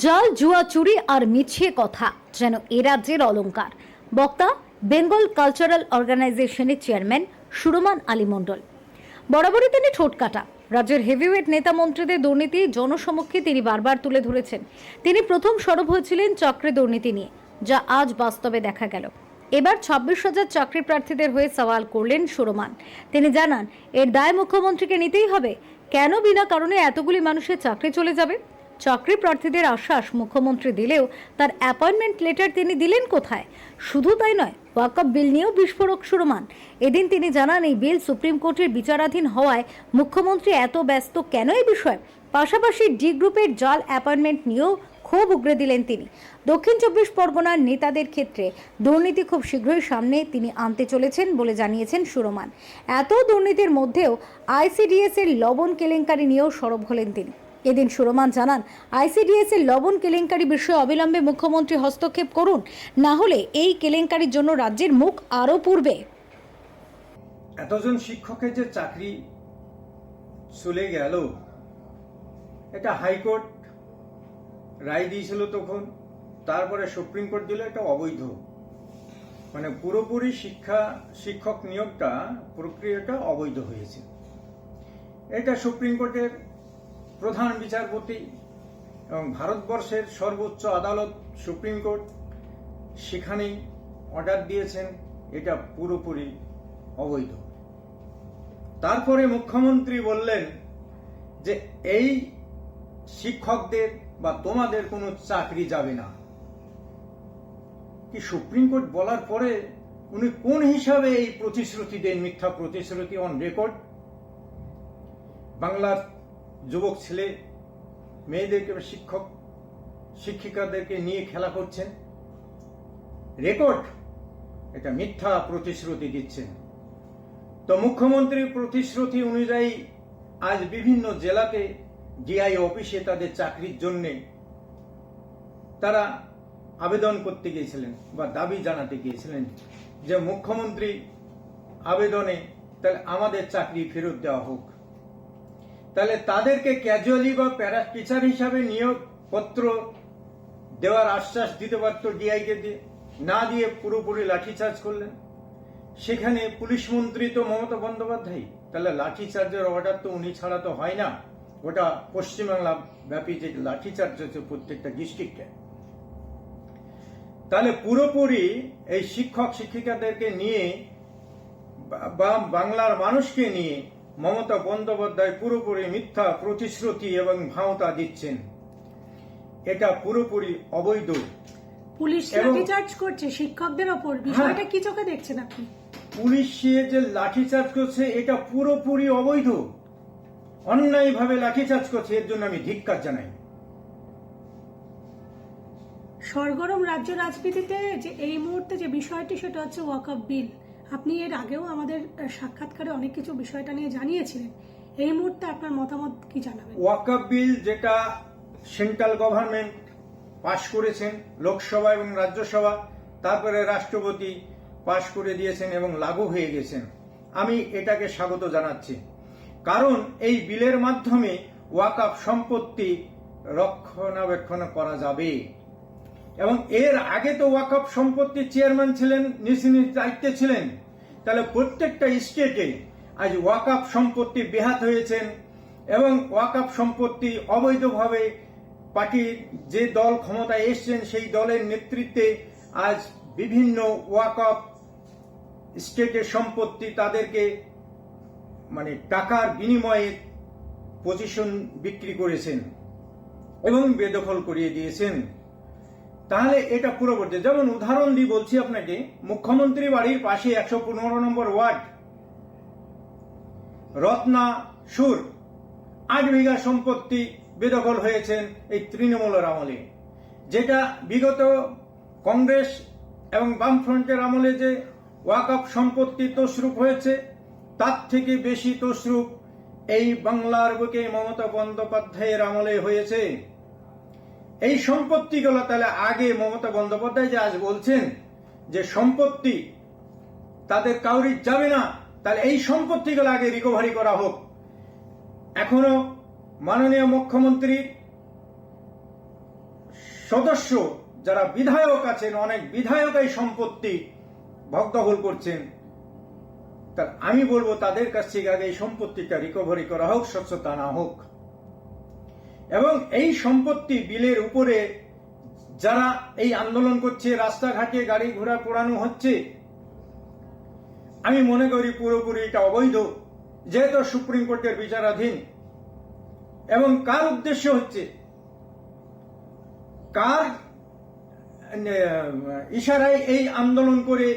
জাল, জুয়া, চুরি আর মিছিয়ে কথা, যেন এ রাজ্যের অলঙ্কার বক্তা, বেঙ্গল কালচারাল অর্গানাইজেশনের চেয়ারম্যান সুরমান আলী মণ্ডল। বরাবরই তিনি ঠোঁট কাটা। রাজ্যের হেভিওয়েট নেতা মন্ত্রীদের দুর্নীতি জনসমক্ষে তিনি বারবার তুলে ধরেছেন। তিনি প্রথম সরব হয়েছিলেন চক্রে দুর্নীতি নিয়ে, যা আজ বাস্তবে দেখা গেল। এবার ছাব্বিশ হাজার চাকরি প্রার্থীদের হয়ে সওয়াল করলেন সুরমান। তিনি জানান, এর দায় মুখ্যমন্ত্রীকে নিতেই হবে। কেন বিনা কারণে এতগুলি মানুষের চাকরি চলে যাবে? চাকরি প্রার্থীদের আশ্বাস মুখ্যমন্ত্রী দিলেও তার অ্যাপয়েন্টমেন্ট লেটার তিনি দিলেন কোথায়? শুধু তাই নয়, ওয়াকআপ বিল নিয়েও বিস্ফোরক সুরমান। এদিন তিনি জানান, এই বিল সুপ্রিম কোর্টের বিচারাধীন হওয়ায় মুখ্যমন্ত্রী এত ব্যস্ত কেন এই বিষয়ে? পাশাপাশি ডি গ্রুপের জাল অ্যাপয়েন্টমেন্ট নিয়েও ক্ষোভ উগরে দিলেন তিনি। দক্ষিণ চব্বিশ পরগনার নেতাদের ক্ষেত্রে দুর্নীতি খুব শীঘ্রই সামনে তিনি আনতে চলেছেন বলে জানিয়েছেন সুরমান। এত দুর্নীতির মধ্যেও আইসিডিএস এর লবণ কেলেঙ্কারি নিয়েও সরব হলেন তিনি। এদিন সুরমান জানান আইসিডিএস এর লবণ কেলেঙ্কারি বিষয়ে অবিলম্বে মুখ্যমন্ত্রী হস্তক্ষেপ করুন, না হলে এই কেলেঙ্কারির জন্য রাজ্যের মুখ আরও পূর্বে এতজন শিক্ষকের যে চাকরি চলে গেল, এটা হাইকোর্ট রায় দিয়েছিল তখন, তারপরে সুপ্রিম কোর্ট দিল, এটা অবৈধ। মানে পুরোপুরি শিক্ষা, শিক্ষক নিয়োগটা, প্রক্রিয়াটা অবৈধ হয়েছে। এটা সুপ্রিম কোর্টের প্রধান বিচারপতি এবং ভারতবর্ষের সর্বোচ্চ আদালত, সুপ্রিম কোর্ট, সেখানেই অর্ডার দিয়েছেন, এটা পুরোপুরি অবৈধ। তারপরে মুখ্যমন্ত্রী বললেন যে, এই শিক্ষকদের বা তোমাদের কোনো চাকরি যাবে না। কি সুপ্রিম কোর্ট বলার পরে উনি কোন হিসাবে এই প্রতিশ্রুতি দেন, মিথ্যা প্রতিশ্রুতি অন রেকর্ড বাংলার যুবক ছেলে, মেয়েদেরকে শিক্ষক, শিক্ষিকাদেরকে নিয়ে খেলা করছেন। রেকর্ড এটা মিথ্যা প্রতিশ্রুতি দিচ্ছেন। তো মুখ্যমন্ত্রীর প্রতিশ্রুতি অনুযায়ী আজ বিভিন্ন জেলাতে ডিআই অফিসে তাদের চাকরির জন্য তারা আবেদন করতে গিয়েছিলেন বা দাবি জানাতে গিয়েছিলেন যে মুখ্যমন্ত্রী আবেদনে তাহলে আমাদের চাকরি ফেরত দেওয়া হোক। তাহলে তাদেরকে ক্যাজুয়ালি বা প্যারা টিচার হিসাবে নিয়োগ পত্র দেওয়ার আশ্বাস দিতে পারত ডিআইকে দিয়ে না দিয়ে পুরোপুরি লাঠিচার্জ করলেন। সেখানে পুলিশ মন্ত্রী তো মমতা বন্দ্যোপাধ্যায় তাহলে লাঠিচার্জের অর্ডার তো উনি ছাড়া তো হয় না। ওটা পশ্চিমবাংলা ব্যাপী যে লাঠিচার্জ হচ্ছে প্রত্যেকটা ডিস্ট্রিক্টে তাহলে পুরোপুরি এই শিক্ষক শিক্ষিকাদেরকে নিয়ে বা বাংলার মানুষকে নিয়ে মমতা বন্দ্যোপাধ্যায় পুরোপুরি মিথ্যা প্রতিশ্রুতি এবং ভাওতা দিচ্ছেন। এটা পুরোপুরি অবৈধ। পুলিশ লাঠিচার্জ করছে শিক্ষকদের ওপর বিষয়টা কি চোখে দেখছেন আপনি? পুলিশে যে লাঠিচার্জ করছে এটা পুরোপুরি অবৈধ। অন্যায়ভাবে লাঠিচার্জ করছে এর জন্য আমি ধিক্কার জানাই। সরগরম রাজ্য রাজনীতিতে যে এই মুহূর্তে যে বিষয়টি সেটা হচ্ছে ওয়াকআপ বিল। আপনি এর আগেও আমাদের সাক্ষাৎকারে অনেক কিছু বিষয়টা নিয়ে জানিয়েছিলেন। এই মুহূর্তে আপনার মতামত কি জানাবেন? ওয়াকআপ বিল যেটা সেন্ট্রাল গভর্নমেন্ট পাশ করেছেন, লোকসভা এবং রাজ্যসভা, তারপরে রাষ্ট্রপতি পাশ করে দিয়েছেন এবং লাগু হয়ে গেছেন। আমি এটাকে স্বাগত জানাচ্ছি। কারণ এই বিলের মাধ্যমে ওয়াকআপ সম্পত্তি রক্ষণাবেক্ষণ করা যাবে। এবং এর আগে তো ওয়াকআপ সম্পত্তির চেয়ারম্যান ছিলেন নিজ দায়িত্বে ছিলেন। তাহলে প্রত্যেকটা স্টেটে আজ ওয়াকআপ সম্পত্তি বেহাত হয়েছেন এবং ওয়াকআপ সম্পত্তি অবৈধভাবে পার্টির যে দল ক্ষমতায় এসছেন, সেই দলের নেতৃত্বে আজ বিভিন্ন ওয়াকআপ স্টেটের সম্পত্তি তাদেরকে মানে টাকার বিনিময়ে পজিশন বিক্রি করেছেন এবং বেদখল করিয়ে দিয়েছেন। তাহলে এটা পূর্ববর্তী। যেমন উদাহরণ দিয়ে বলছি আপনাকে, মুখ্যমন্ত্রী বাড়ির পাশে একশো পনেরো নম্বর ওয়ার্ড, রত্না সুর, আট বিঘা সম্পত্তি বেদখল হয়েছেন এই তৃণমূলের আমলে, যেটা বিগত কংগ্রেস এবং বামফ্রন্টের আমলে যে ওয়াকআপ সম্পত্তি তসরূপ হয়েছে, তার থেকে বেশি তসরূপ এই বাংলার বুকে মমতা বন্দ্যোপাধ্যায়ের আমলে হয়েছে। এই সম্পত্তিগুলো তাহলে আগে মমতা বন্দ্যোপাধ্যায় যে আজ বলছেন যে সম্পত্তি তাদের কাউরি যাবে না, তাহলে এই সম্পত্তিগুলো আগে রিকভারি করা হোক। এখনও মাননীয় মুখ্যমন্ত্রী সদস্য যারা বিধায়ক আছেন, অনেক বিধায়ক এই সম্পত্তি ভগদখল করছেন, তা আমি বলব তাদের কাছ থেকে আগে এই সম্পত্তিটা রিকভারি করা হোক, স্বচ্ছতা না হোক। এবং এই সম্পত্তি বিলের উপরে যারা এই আন্দোলন করছে, রাস্তাঘাটে গাড়ি ঘোড়া পোড়ানো হচ্ছে, আমি মনে করি পুরোপুরি এটা অবৈধ, যেহেতু সুপ্রিম কোর্টের বিচারাধীন। এবং কার উদ্দেশ্য হচ্ছে? কার ইশারায় এই আন্দোলন করে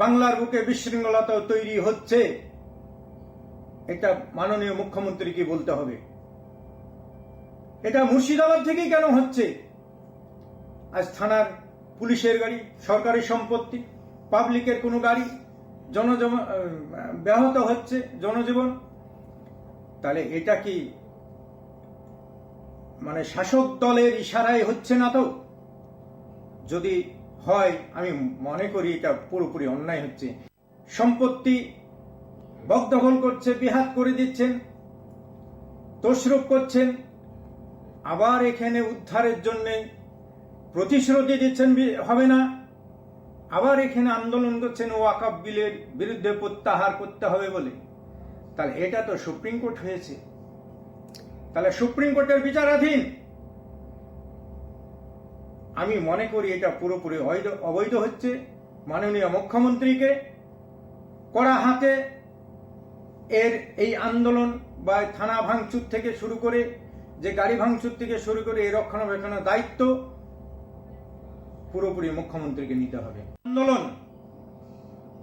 বাংলার বুকে বিশৃঙ্খলতা তৈরি হচ্ছে? এটা মাননীয় মুখ্যমন্ত্রীকে বলতে হবে। এটা মুর্শিদাবাদ থেকেই কেন হচ্ছে? আজ থানার পুলিশের গাড়ি, সরকারি সম্পত্তি, পাবলিকের কোনো গাড়ি, জনজম ব্যাহত হচ্ছে জনজীবন। তাহলে এটা কি মানে শাসক দলের ইশারায় হচ্ছে না তো? যদি হয়, আমি মনে করি এটা পুরোপুরি অন্যায় হচ্ছে। সম্পত্তি বকদখল করছে, বিহাত করে দিচ্ছেন তশরুপ করছেন আবার এখানে উদ্ধারের জন্য প্রতিশ্রুতি দিচ্ছেন হবে না। আবার এখানে আন্দোলন করছেন ওয়াকাব বিলের বিরুদ্ধে প্রত্যাহার করতে হবে বলে। তাহলে এটা তো সুপ্রিম কোর্ট হয়েছে। তাহলে সুপ্রিম কোর্টের বিচারাধীন। আমি মনে করি এটা পুরোপুরি অবৈধ- হচ্ছে। মাননীয় মুখ্যমন্ত্রীকে কড়া হাতে এর এই আন্দোলন বা থানা ভাঙচুর থেকে শুরু করে যে গাড়ি ভাঙচুর থেকে শুরু করে এই রক্ষণাবেক্ষণের দায়িত্ব পুরোপুরি মুখ্যমন্ত্রীকে নিতে হবে। আন্দোলন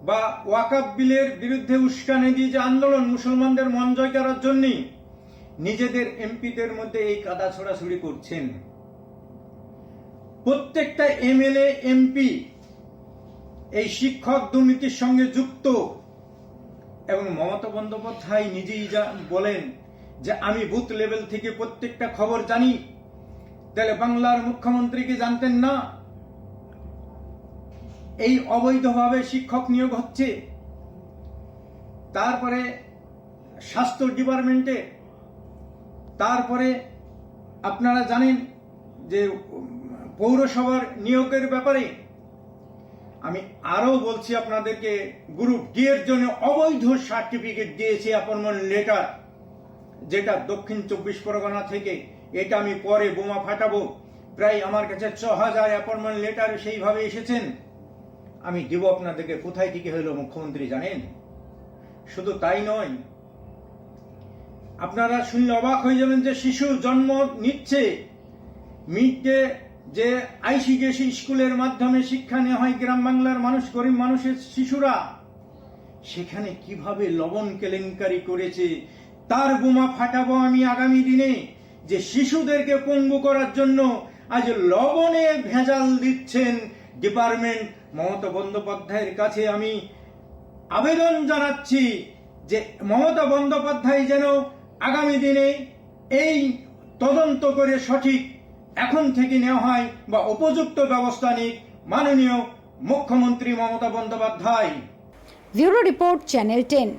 বা ওয়াকাব বিলের বিরুদ্ধে উস্কানি দিয়ে যে আন্দোলন মুসলমানদের মন জয় করার জন্যই নিজেদের এমপিদের মধ্যে এই কাদা ছড়াছড়ি করছেন। প্রত্যেকটা এমএলএ, এমপি এই শিক্ষক দুর্নীতির সঙ্গে যুক্ত এবং মমতা বন্দ্যোপাধ্যায় নিজেই যা বলেন যে আমি বুথ লেভেল থেকে প্রত্যেকটা খবর জানি। তাহলে বাংলার মুখ্যমন্ত্রী কি জানতেন না? এই অবৈধভাবে শিক্ষক নিয়োগ হচ্ছে। তারপরে স্বাস্থ্য ডিপার্টমেন্টে, তারপরে আপনারা জানেন যে পৌরসভার নিয়োগের ব্যাপারে আমি আরও বলছি আপনাদেরকে, গ্রুপ ডি এর জন্য অবৈধ সার্টিফিকেট দিয়েছে অ্যাপয়েন্টমেন্ট লেটার। যেটা দক্ষিণ চব্বিশ পরগনা থেকে, এটা আমি পরে বোমা ফাটাবো। প্রায় আমার কাছে ছ হাজার অ্যাপয়েন্টমেন্ট লেটার সেইভাবে এসেছেন। আমি দেব আপনাদেরকে, কোথায় থেকে হলো মুখ্যমন্ত্রী জানেন? শুধু তাই নয়, আপনারা শুনলে অবাক হয়ে যাবেন যে শিশু জন্ম নিচ্ছে। মিড ডে যে আইসিডিএসি স্কুলের মাধ্যমে শিক্ষা নেওয়া হয় গ্রাম বাংলার মানুষ, গরিব মানুষের শিশুরা, সেখানে কীভাবে লবণ কেলেঙ্কারি করেছে তার বোমা ফাটাবো আমি আগামী দিনে, যে শিশুদেরকে পঙ্গু করার জন্য আজ লবণে ভেজাল দিচ্ছেন ডিপার্টমেন্ট মমতা বন্দ্যোপাধ্যায়ের কাছে আমি আবেদন জানাচ্ছি যে মমতা বন্দ্যোপাধ্যায় যেন আগামী দিনে এই তদন্ত করে সঠিক এখন থেকে নেওয়া হয় বা উপযুক্ত ব্যবস্থা নিক মাননীয় মুখ্যমন্ত্রী Mamata Bandyopadhyay. Bureau report channel ten.